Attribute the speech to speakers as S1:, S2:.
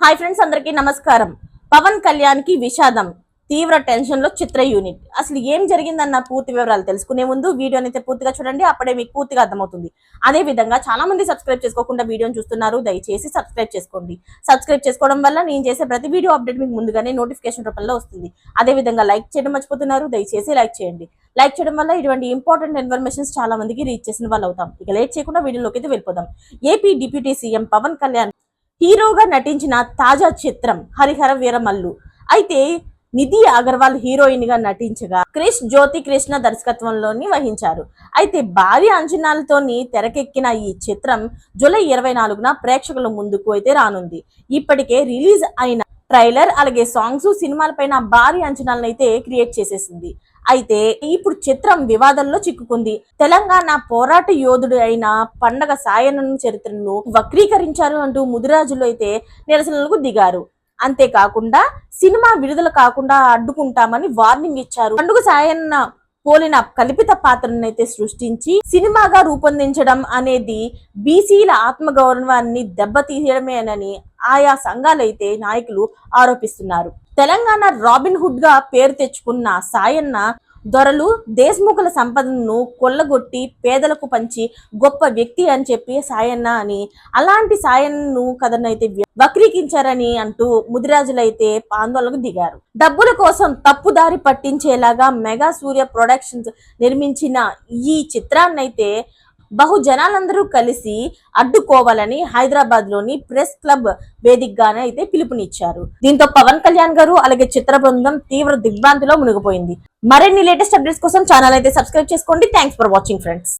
S1: Hi friends అందరికీ నమస్కారం. పవన్ కళ్యాణ్కి విషాదం తీవ్ర టెన్షన్లో చిత్ర యూనిట్. అసలు ఏం జరిగిందన్న పూర్తి వివరాలు తెలుసుకునే ముందు వీడియోని అయితే పూర్తిగా చూడండి అప్పుడే మీకు పూర్తిగా అర్థమవుతుంది. అదే విధంగా చాలా మంది సబ్స్క్రైబ్ చేసుకోకుండా వీడియోని చూస్తున్నారు దయచేసి సబ్స్క్రైబ్ చేసుకోండి. సబ్స్క్రైబ్ చేసుకోవడం వల్ల నేను చేసే ప్రతి వీడియో అప్డేట్ మీకు ముందుగానే నోటిఫికేషన్ రూపంలో వస్తుంది. అదే విధంగా లైక్ చేయడం మర్చిపోతున్నారు దయచేసి లైక్ చేయండి. లైక్ చేయడం వల్ల ఇటువంటి ఇంపార్టెంట్ ఇన్ఫర్మేషన్స్ చాలా మందికి రీచ్ చేసిన వాళ్ళు అవుతాం ఇక లేట్ చేయకుండా వీడియోలోకి అయితే వెళ్ళిపోదాం. AP deputy CM Pawan Kalyan హీరోగా నటించిన తాజా చిత్రం హరిహర వీరమల్లు. అయితే నిధి అగర్వాల్ హీరోయిన్గా నటించగా క్రిష్ జ్యోతి కృష్ణ దర్శకత్వంలోని వహించారు. అయితే భారీ అంచనాలతోని తెరకెక్కిన ఈ చిత్రం జూలై ఇరవై నాలుగున ప్రేక్షకుల ముందుకు అయితే రానుంది. ఇప్పటికే రిలీజ్ అయిన ట్రైలర్ అలాగే సాంగ్స్ సినిమాలపైన భారీ అంచనాలను అయితే క్రియేట్ చేసేసింది. అయితే ఇప్పుడు చిత్రం వివాదంలో చిక్కుకుంది. తెలంగాణ పోరాట యోధుడు అయిన పండగ సాయన్న చరిత్రను వక్రీకరించారు అంటూ ముదిరాజులు అయితే నిరసనలకు దిగారు. అంతేకాకుండా సినిమా విడుదల కాకుండా అడ్డుకుంటామని వార్నింగ్ ఇచ్చారు. పండుగ సాయన్న పోలిన కల్పిత పాత్రనైతే సృష్టించి సినిమాగా రూపొందించడం అనేది బీసీల ఆత్మగౌరవాన్ని దెబ్బతీయడమేనని ఆయా సంఘాలైతే నాయకులు ఆరోపిస్తున్నారు. తెలంగాణ రాబిన్ హుడ్గా పేరు తెచ్చుకున్న సాయన్న దొరలు దేశముఖుల సంపదను కొల్లగొట్టి పేదలకు పంచి గొప్ప వ్యక్తి అని చెప్పి సాయన్న అని. అలాంటి సాయన్నను కథనైతే వక్రీకించారని అంటూ ముదిరాజులైతే ఆందోళనకు దిగారు. డబ్బుల కోసం తప్పుదారి పట్టించేలాగా మెగా సూర్య ప్రొడక్షన్స్ నిర్మించిన ఈ చిత్రాన్నైతే బహుజనాలందరూ కలిసి అడ్డుకోవాలని హైదరాబాద్లోని ప్రెస్ క్లబ్ వేదికగానే అయితే పిలుపునిచ్చారు. దీంతో పవన్ కళ్యాణ్ గారు అలాగే చిత్ర బృందం తీవ్ర దిగ్భ్రాంతిలో మునిగిపోయింది. మరిన్ని లేటెస్ట్ అప్డేట్స్ కోసం ఛానల్ అయితే సబ్స్క్రైబ్ చేసుకోండి. Thanks for watching friends